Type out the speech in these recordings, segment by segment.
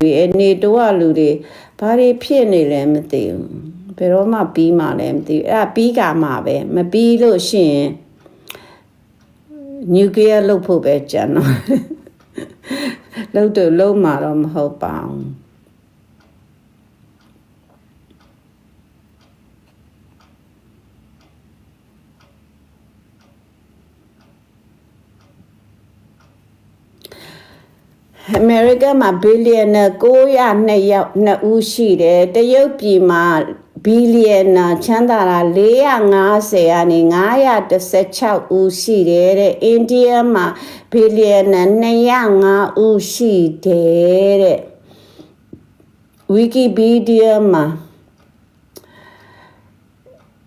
တွေအဲနေတိုးကလူတွေဘာတွေဖြစ်နေလဲမသိဘူးဘယ်တော့မှပြီးမှလည်းမသိဘူးအဲ့ဒါပြီးကမှပဲမပြီးလို့ရှိရင်နျူကလ িয়ার လုတ်ဖို့ပဲကြံတော့လုတ်တော့လုံးမှာတော့မဟုတ်ပါဘူး အမေရိကန်မှာဘီလီယံနာ902ယောက်2ဦးရှိတယ်တရုတ်ပြည်မှာဘီလီယံနာချမ်းသာတာ450ကနေ916ဦးရှိတယ်တဲ့အိန္ဒိယမှာဘီလီယံနာ205ဦးရှိတယ်တဲ့ဝီကီပီးဒီးယားမှာ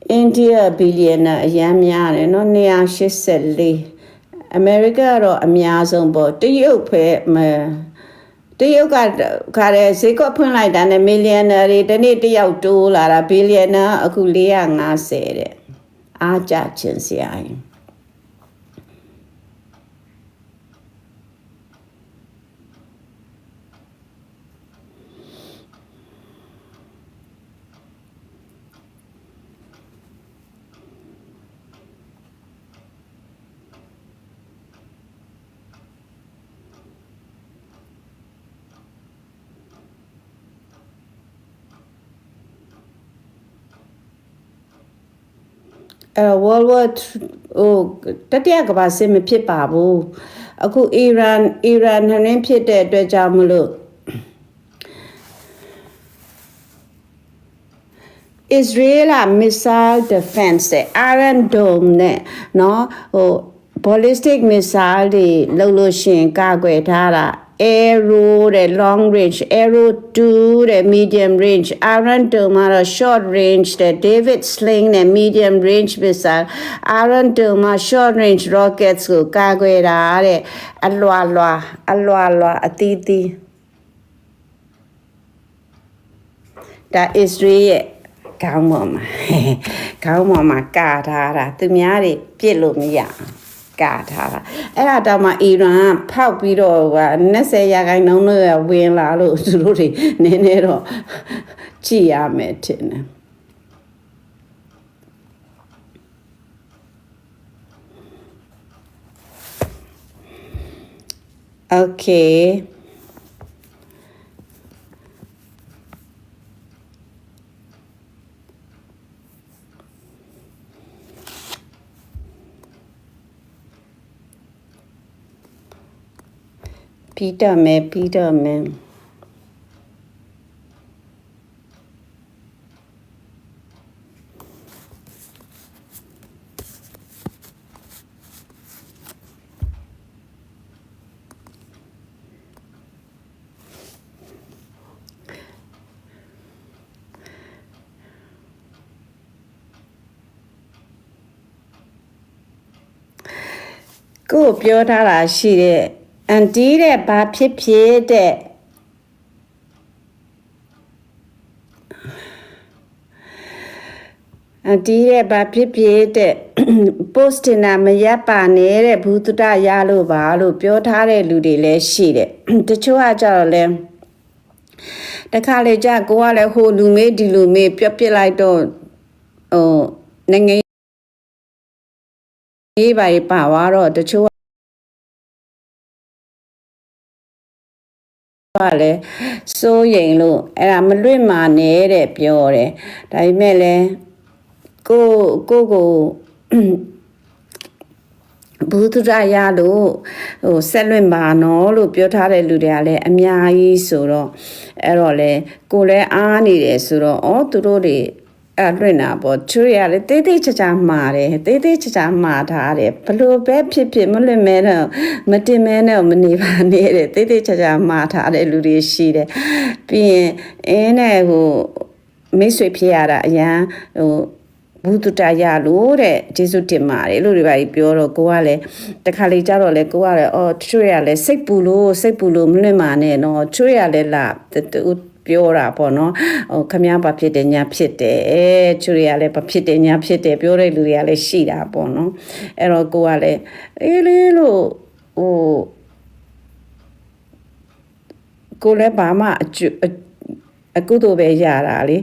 အိန္ဒိယဘီလီယံနာအများများတယ်နော်284 အမေရိကကတော့အများဆုံးပေါ့တရုတ်ပဲမတရုတ်ကခါတဲ့ဈေးကွက်ဖွင့်လိုက်တာနဲ့မီလီယံနာတွေတစ်နေ့တစ်ယောက်တိုးလာတာဘီလီယံနာအခု450တဲ့အားကြခြင်းစရာရင် အဲ World War ဟိုတတိယကမ္ဘာစစ်မဖြစ်ပါဘူးအခုအီရန်အီရန်နှင်းဖြစ်တဲ့အတွက်ကြောင့်မလို့ Israel missile defense တဲ့ Iron Dome နဲ့เนาะဟို ballistic missile တွေလောက်လို့ရှရင်ကာကွယ်ထားတာ arrow တဲ့ long range arrow 2တဲ့ medium range iron dome ကတော့ short range တဲ့ david sling နဲ့ medium range missile iron dome မှာ short range rockets ကိုကာကွယ်တာတဲ့အလွာလွာအလွာလွာအသီးသီးဒါ Israel ရဲ့ခေါင်းပေါ်မှာခေါင်းပေါ်မှာကာထားတာသူများတွေပြစ်လို့မရအောင် ကာထားတာအဲ့ဒါတော့မှအီရန်ကဖောက်ပြီးတော့ဟို20ရာခိုင်နှုန်းလို့ဝင်လာလို့သူတို့တွေနည်းနည်းတော့ကြည့်ရမယ်ထင်တယ် Okay. Peter me, Peter me. ကိုယ်ပြောထားတာရှိတဲ့ အန်တီတဲ့ဘာဖြစ်ဖြစ်တဲ့အန်တီတဲ့ဘာဖြစ်ဖြစ်တဲ့ post တင်တာမရပ်ပါနဲ့တဲ့ဘူးတုတရလို့ပါလို့ပြောထားတဲ့လူတွေလည်းရှိတယ်တချို့ကကြတော့လဲတခါလေကြကိုကလည်းဟိုလူမေးဒီလူမေးပြက်ပြစ်လိုက်တော့ဟိုနိုင်ငံရေးပါပါသွားတော့တချို့ ကလည်းစိုးရိမ်လို့အဲ့ဒါမလွတ်မာနေတဲ့ပြောတယ်ဒါပေမဲ့လည်းကိုကိုကိုဘူးသူရရလို့ဟိုဆက်လွင့်ပါနော်လို့ပြောထားတဲ့လူတွေကလည်းအများကြီးဆိုတော့အဲ့တော့လေကိုလည်းအားနေတယ်ဆိုတော့ဩသူတို့တွေ အဲ့လွင့်တာပေါ့ချွေရလေတေးသေးချာချာမှာတယ်တေးသေးချာချာမှာထားတယ်ဘလို့ပဲဖြစ်ဖြစ်မလွင့်မဲတော့မတင်မဲတော့မနေပါနဲ့တဲ့တေးသေးချာချာမှာထားတဲ့လူတွေရှိတယ်ပြီးရင်အင်းနဲ့ဟိုမိတ်ဆွေဖြစ်ရတာအရန်ဟိုဘူးတုတရလို့တဲ့ကျေးဇူးတင်ပါတယ်လို့တွေပါပြောတော့ကိုကလည်းတခါလေကြတော့လေကိုကလည်းအော်ချွေရလဲစိတ်ပူလို့စိတ်ပူလို့မလွင့်မာနဲ့နော်ချွေရလဲလာတူ ပြောတာပေါ့နော်ဟိုခမည်းဘာဖြစ်တယ်ညာဖြစ်တယ်အဲချူတွေကလည်းဘာဖြစ်တယ်ညာဖြစ်တယ်ပြောတဲ့လူတွေကလည်းရှိတာပေါ့နော်အဲ့တော့ကိုကလည်းအေးလေးလို့ဟိုကိုလည်းဘာမှအကျွအအကုသိုလ်ပဲရတာလေ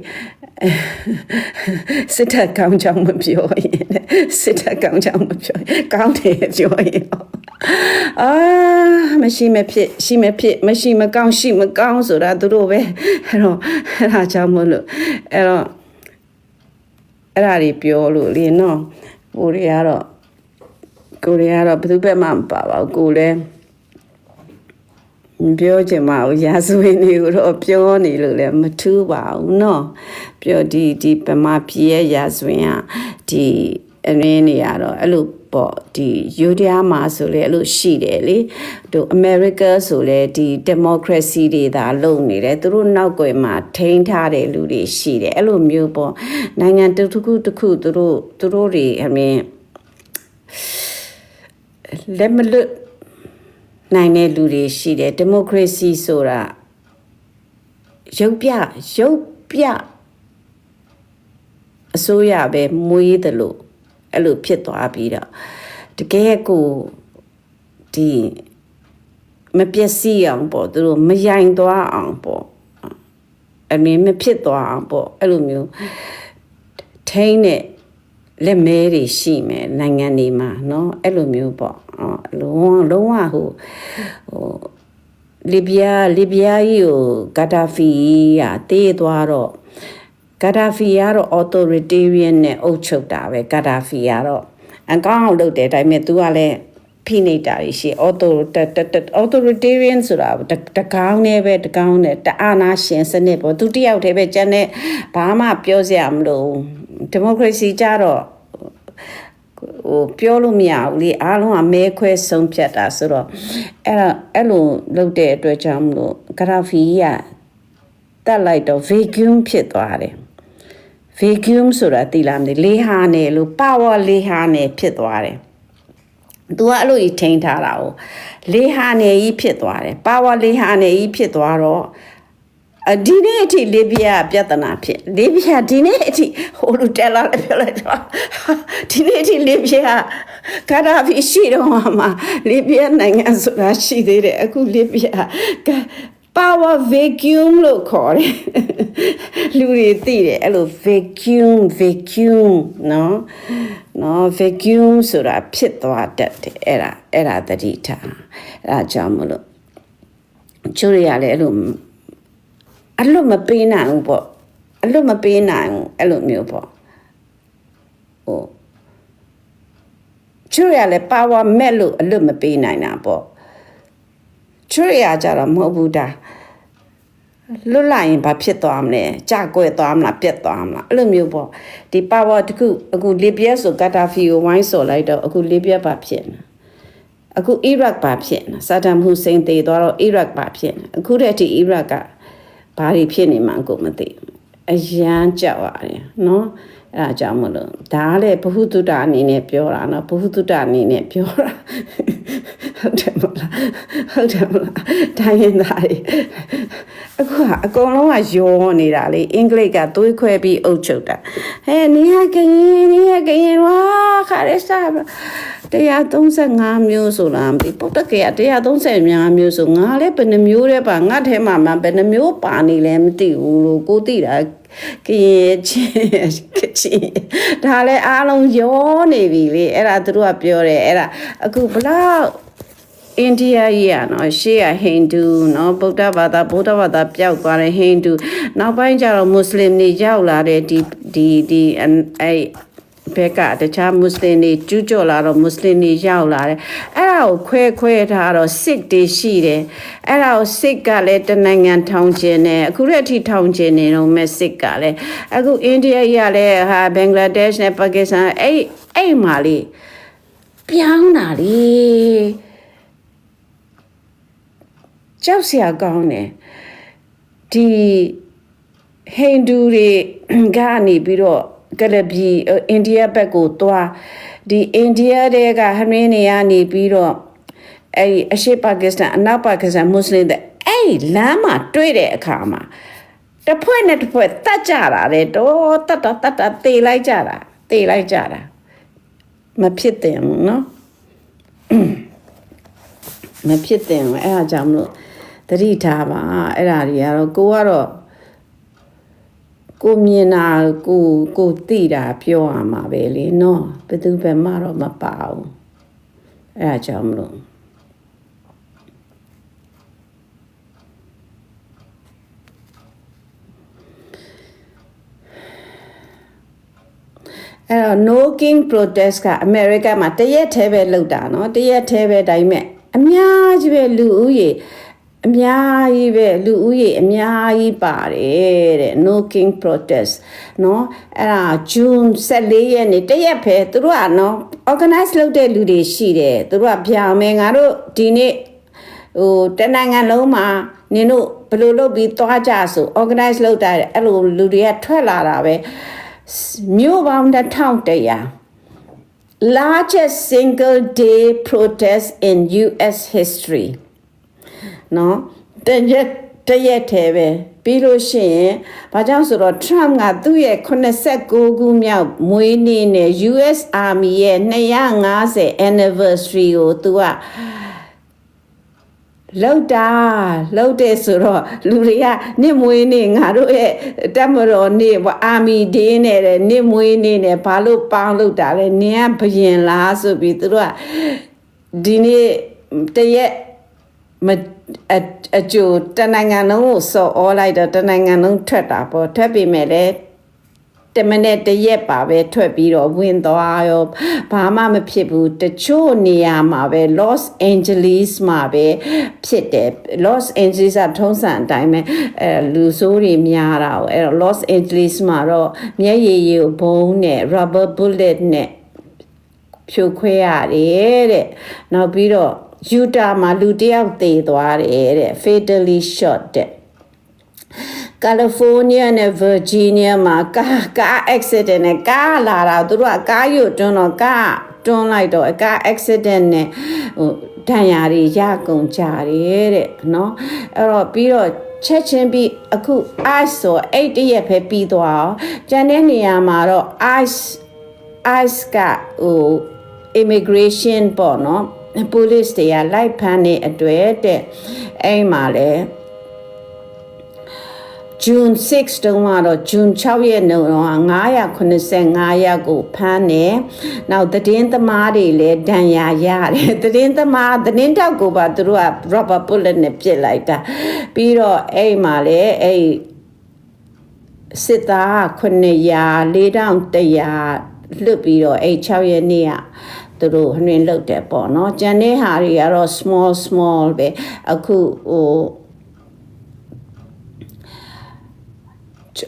စစ်တပ်ကောင်းချောင်းမပြောရင်စစ်တပ်ကောင်းချောင်းမပြောရင်ကောင်းတယ်ပြောရင် အာမရှိမဖြစ်ရှိမဖြစ်မရှိမကောင်းရှိမကောင်းဆိုတာသူတို့ပဲအဲ့တော့အဲ့ဒါကြောင့်မလို့အဲ့တော့အဲ့ဒါတွေပြောလို့လေနော်ကိုရီးယားတော့ကိုရီးယားတော့ဘယ်သူဘက်မှမပါပါဘူးကိုလည်း မပြောချင်ပါဘူးရာဇဝင်တွေကိုတော့ပြောနေလို့လည်းမထူးပါဘူးเนาะပြောဒီဒီဗမာပြည်ရဲ့ရာဇဝင်ကဒီအရင်းနေရတော့အဲ့လို ပေါ့ဒီယူဒယားမှာဆိုလေအဲ့လိုရှိတယ်လေတို့အမေရိကဆိုလေဒီဒီမိုကရေစီတွေသာလုပ်နေတယ်သူတို့နောက်ွယ်မှာထိန်းထားတဲ့လူတွေရှိတယ်အဲ့လိုမျိုးပေါ့နိုင်ငံတစ်ခုတစ်ခုသူတို့သူတို့တွေအမင်းလက်မလွတ်နိုင်တဲ့လူတွေရှိတယ်ဒီမိုကရေစီဆိုတာရုပ်ပြရုပ်ပြအစိုးရပဲမွေးတယ်လို့ အဲ့လိုဖြစ်သွားပြီးတော့တကယ်ကိုဒီမပျက်စီးအောင်ပေါ့သူတို့မယိုင်သွားအောင်ပေါ့အမင်းမဖြစ်သွားအောင်ပေါ့အဲ့လိုမျိုးထိန်းတဲ့လက်မဲတွေရှိမယ်နိုင်ငံတွေမှာเนาะအဲ့လိုမျိုးပေါ့အော်လုံးဝလုံးဝဟိုဟိုလီဘီယာလီဘီယာကြီးကိုဂါတာဖီကတေးသွားတော့ ဂါတာဖီကတော့ authoritarian နဲ့အုပ်ချုပ်တာပဲဂါတာဖီကတော့အကောင်းအောင်လုပ်တယ်ဒါပေမဲ့ तू ကလည်းဖိနေတာရှိ auto authoritarian ဆိုတာတကောင်းနဲ့ပဲတကောင်းနဲ့တအာနာရှင်စနစ်ပေါ့သူတယောက်တည်းပဲကျန်တဲ့ဘာမှပြောစရာမလိုဒီမိုကရေစီကြတော့ဟိုပြောလို့မရဘူးလေအားလုံးကမဲခွဲဆုံးဖြတ်တာဆိုတော့အဲ့ဒါအဲ့လိုလုပ်တဲ့အတွက်ကြောင့်မလို့ဂရာဖီကတက်လိုက်တော့ vacuum ဖြစ်သွားတယ် vacuum ဆိုတာသိလားမသိလေဟာနယ်လို့ power လေဟာနယ်ဖြစ်သွားတယ်သူကအဲ့လိုကြီးထိန်းထားတာကိုလေဟာနယ်ကြီးဖြစ်သွားတယ် power လေဟာနယ်ကြီးဖြစ်သွားတော့အဒီနေ့အထိလေဘီယာပြဿနာဖြစ်လေဘီယာဒီနေ့အထိဟိုလိုတက်လာလည်းပြောလိုက်တော့ဒီနေ့အထိလေဘီယာကာဒါဖီရှိတော့မှလေဘီယာနိုင်ငံဆိုတာရှိသေးတယ်အခုလေဘီယာ power vacuum လို့ခေါ်တယ်လူတွေသိတယ်အဲ့လို vacuum vacuum နော်နော် vacuum ဆိုတာဖြစ်သွားတတ်တယ်အဲ့ဒါအဲ့ဒါတတိထားအဲ့ဒါကြောင့်မလို့ချိုးရရလဲအဲ့လိုအလွတ်မပေးနိုင်ဘူးပေါ့အလွတ်မပေးနိုင်ဘူးအဲ့လိုမျိုးပေါ့ဟိုချိုးရလဲ power မဲ့လို့အလွတ်မပေးနိုင်တာပေါ့ ချိုးရကြတော့မဟုတ်ဘူးဒါလွတ်လိုက်ရင်ဘာဖြစ်သွားမလဲကြာကွယ်သွားမလားပြက်သွားမလားအဲ့လိုမျိုးပေါ့ဒီ power တခုအခုလီဘီယာဆိုဂါတာဖီကိုဝိုင်းစော်လိုက်တော့အခုလီဘီယာဘာဖြစ်နေအခုအီရတ်ဘာဖြစ်နေဆာဒမ်ဟူစိန်တေသွားတော့အီရတ်ဘာဖြစ်နေအခုတည်းဒီအီရတ်ကဘာတွေဖြစ်နေမှကိုမသိဘူးအရန်ကြောက်ရတယ်နော် အဲ့ဒါကြောင့်မလို့ဒါကလည်းဘ ഹു တုတ္တအနေနဲ့ပြောတာနော်ဘ ഹു တုတ္တအနေနဲ့ပြောတာဟုတ်တယ်မလားဟုတ်တယ်မလားတိုင်းရင်သားတွေအခုကအကုန်လုံးကယောနေတာလေအင်္ဂလိပ်ကသွေးခွဲပြီးအုပ်ချုပ်တာဟဲ့နေရကရင်နေရကရင်ဝါခါရစား 135မျိုးဆိုလားမသိပုတ်တကယ်135မျိုးဆိုငါလည်းဘယ်နှမျိုးလဲပါငါထဲမှာမှဘယ်နှမျိုးပါနေလဲမသိဘူးလို့ကိုသိတာကရင်ချင်းကချင်းဒါလည်းအားလုံးရောနေပြီလေအဲ့ဒါသူတို့ကပြောတယ်အဲ့ဒါအခုဘလောက်အိန္ဒိယကြီးอ่ะเนาะရှေ့ကဟိန္ဒူเนาะဗုဒ္ဓဘာသာဗုဒ္ဓဘာသာပျောက်သွားတဲ့ဟိန္ဒူနောက်ပိုင်းကျတော့မွတ်စလင်တွေရောက်လာတဲ့ဒီဒီဒီအဲ ဘက်ကတခြားမွတ်စလင်တွေကျူးကျော်လာတော့မွတ်စလင်တွေရောက်လာတယ်အဲ့ဒါကိုခွဲခွဲထားတော့စစ်တွေရှိတယ်အဲ့ဒါကိုစစ်ကလည်းတနိုင်ငံထောင်ကျင်တယ်အခုရက်ထိထောင်ကျင်နေတော့မဲ့စစ်ကလည်းအခုအိန္ဒိယကြီးကလည်းဟာဘင်္ဂလားဒေ့ရှ်နဲ့ပါကစ္စတန်အဲ့အဲ့မှာလေးပြောင်းတာလေကြောက်စရာကောင်းတယ်ဒီဟိန္ဒူတွေကနေပြီးတော့ ကလဘီအိန္ဒိယဘက်ကိုသွားဒီအိန္ဒိယတွေကဟမင်းနေရနေပြီးတော့အဲ့ဒီအရှေ့ပါကစ္စတန်အနောက်ပါကစ္စတန်မွတ်စလင်တွေအဲ့ဒီလမ်းမှာတွေ့တဲ့အခါမှာတစ်ဖွဲ့နဲ့တစ်ဖွဲ့တတ်ကြတာလေတော့တတ်တတ်တတ်တတ်တေလိုက်ကြတာတေလိုက်ကြတာမဖြစ်တယ်နော်မဖြစ်တယ်အဲ့ဒါကြောင့်မလို့သတိထားပါအဲ့ဒါတွေကတော့ကိုကတော့ ကိုမြင်တာကိုကိုသိတာပြောရမှာပဲလေနော်ဘယ်သူပဲမှတော့မပါဘူးအဲ့ဒါကြောင့်မလို့အဲ့တော့ no king protest ကအမေရိကမှာတရက်တည်းပဲလုပ်တာเนาะတရက်တည်းပဲဒါပေမဲ့အများကြီးပဲလူဦးရေ အများကြီးပဲလူဦးရေအများကြီးပါတယ်တဲ့ no king protest เนาะအဲ့ဒါ June 14ရက်နေ့တရက်ပဲသူတို့ကเนาะ organize လုပ်တဲ့လူတွေရှိတယ်သူတို့ကပြောင်းမယ်ငါတို့ဒီနေ့ဟိုတနိုင်ငံလုံးမှာနင်တို့ဘယ်လိုလုပ်ပြီးသွားကြဆို organize လုပ်တာအဲ့လိုလူတွေကထွက်လာတာပဲမြို့ပေါင်း1100 largest single day protest in US history နော်တရက်တရက်ထဲပဲပြီးလို့ရှိရင်ဘာကြောင့်ဆိုတော့ Trump ကသူ့ရဲ့89ခုမြောက်မွေးနေ့နဲ့ US Army ရဲ့250 anniversary ကိုသူကလောက်တာလောက်တဲ့ဆိုတော့လူတွေကနစ်မွေးနေငါတို့ရဲ့တက်မတော်နေအာမီဒေးနဲ့တဲ့နစ်မွေးနေနဲ့ဘာလို့ပေါင်းလောက်တာလဲနင်ကဘယင်လားဆိုပြီးသူတို့ကဒီနေ့တရက် မအအကျိုးတနိုင်ငံလုံးကိုစော်ဩလိုက်တော့တနိုင်ငံလုံးထွက်တာပေါ့ထွက်ပြီမဲ့လေတမနဲ့တရက်ပါပဲထွက်ပြီးတော့ဝင်သွားရောဘာမှမဖြစ်ဘူးတချို့နေရာမှာပဲ Los Angeles မှာပဲဖြစ်တယ် Los Angeles ကထုံးစံအတိုင်းပဲအဲလူဆိုးတွေများတာ哦အဲ့တော့ Los Angeles မှာတော့မျက်ရည်ရည်ဘုံနဲ့ rubber bullet နဲ့ဖြိုခွဲရတယ်တဲ့နောက်ပြီးတော့ ယူတာမှာလူတစ်ယောက်သေသွားတယ်တဲ့ fatally shot တဲ့ California နဲ့ Virginia မှာကားကား accident နဲ့ကားလာတာသူတို့ကကားရွတ်တွန်းတော့ကားတွန်းလိုက်တော့ကား accident နဲ့ဟိုဒဏ်ရာတွေရကုန်ကြတယ်တဲ့နော်အဲ့တော့ပြီးတော့ချက်ချင်းပြီးအခု ice ဆိုအဲ့တရက်ပဲပြီးသွားအောင်ကျန်တဲ့နေရာမှာတော့ ice ice ကဟို immigration ပေါ့ နော် police တွေကလိုက်ဖမ်းနေအတွက်တဲ့အဲ့မှာလဲ June 6တုန်းကတော့ June 6ရက်နေ့တော့985ရက်ကိုဖမ်းတယ်။နောက်သတင်းသမားတွေလည်းဒဏ်ရာရတယ်။သတင်းသမားသတင်းတောက်ကိုပါသူတို့က rubber bullet နဲ့ပစ်လိုက်တာ။ပြီးတော့အဲ့မှာလည်းအဲ့စစ်သား900 4100လွတ်ပြီးတော့အဲ့6ရက်နေ့က သူတို့နှင်းလုတ်တယ်ပေါ့နော်။ကျန်တဲ့ဟာတွေကတော့ small small ပဲအခုဟို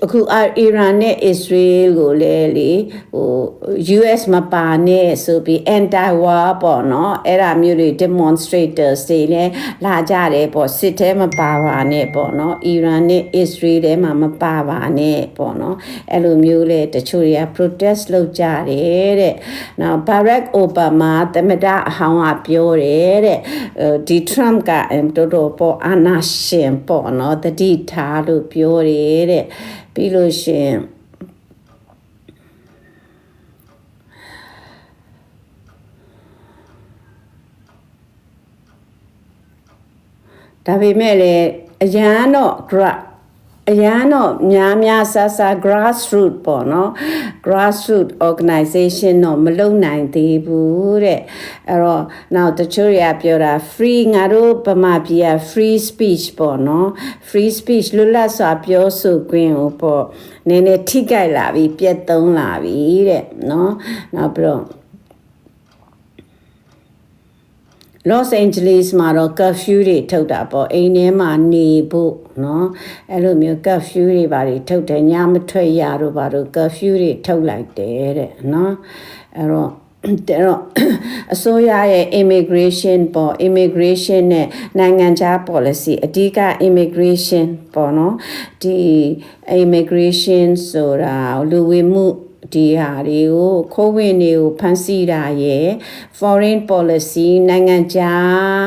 အခုအီရန်နဲ့အစ္စရေးကိုလည်းလေဟို US မပါနဲ့ဆိုပြီး anti war ပေါ့နော်အဲ့ဒါမျိုးတွေ demonstrators တွေလည်းလာကြတယ်ပေါ့စစ်ထဲမပါပါနဲ့ပေါ့နော်အီရန်နဲ့အစ္စရေးထဲမှာမပါပါနဲ့ပေါ့နော်အဲ့လိုမျိုးလေတချို့တွေက protest လုပ်ကြတယ်တဲ့နောက် Barack Obama သမ္မတအဟောင်းကပြောတယ်တဲ့ဒီ Trump ကတော်တော်ပေါ့အာနာရှင်ပေါ့နော်တတိထားလို့ပြောတယ်တဲ့ ပြီးလို့ရှိရင်ဒါပေမဲ့လည်းအရန်တော့ gra အရန်တော့များများဆဆ grassroot ပေါ့နော် grassroot organization တော့မလုံနိုင်သေးဘူးတဲ့အဲ့တော့နောက်တချို့တွေကပြောတာ free ငါတို့ဗမာပြည်က free speech ပေါ့နော် free speech လွတ်လပ်စွာပြောဆိုခွင့်ကိုပေါ့နည်းနည်းထိကြိုက်လာပြီပြက်သုံးလာပြီတဲ့နော်နောက်ပြီးတော့ Los Angeles မှာတော့ curfew တွေထုတ်တာပေါ့အိမ်ထဲမှာနေဖို့เนาะအဲ့လိုမျိုး curfew တွေဘာတွေထုတ်တယ်ညမထွက်ရတော့ဘာလို့ curfew တွေထုတ်လိုက်တယ်တဲ့เนาะအဲ့တော့တော့အစိုးရရဲ့ immigration ပေါ့ immigration နဲ့နိုင်ငံခြား policy အဓိက immigration ပေါ့နော်ဒီ immigration ဆိုတာလူဝင်မှု ဒီဟာတွေကိုခိုးဝင်တွေကိုဖန်ဆီးတာရဲ့ foreign policy နိုင်ငံခြား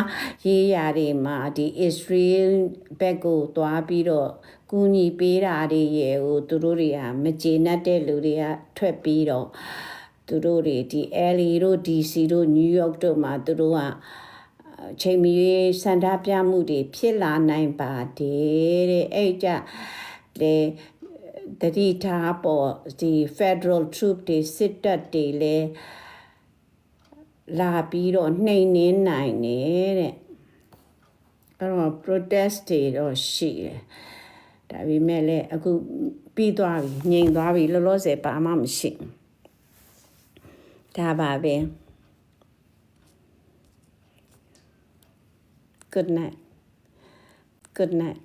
ရေးရာတွေမှာဒီ Israel ဘက်ကိုသွားပြီးတော့ကူညီပေးတာတွေရဲ့ဟိုသူတို့တွေကမကျေနပ်တဲ့လူတွေကထွက်ပြီးတော့သူတို့တွေဒီ LA တို့ DC တို့ New York တို့မှာသူတို့ကအချိန်မီစန္ဒပြမှုတွေဖြစ်လာနိုင်ပါတယ်တဲ့အဲ့ကြလေ တတိထားပေါ်ဒီ Federal Troop တွေစစ်တပ်တွေလည်းလာပြီးတော့နှိမ်နင်းနိုင်တယ်တဲ့အဲ့တော့ protest တွေတော့ရှိတယ်ဒါပေမဲ့လည်းအခုပြီးသွားပြီငြိမ်သွားပြီလောလောဆယ်ဘာမှမရှိဘူးဒါပါပဲ good night good night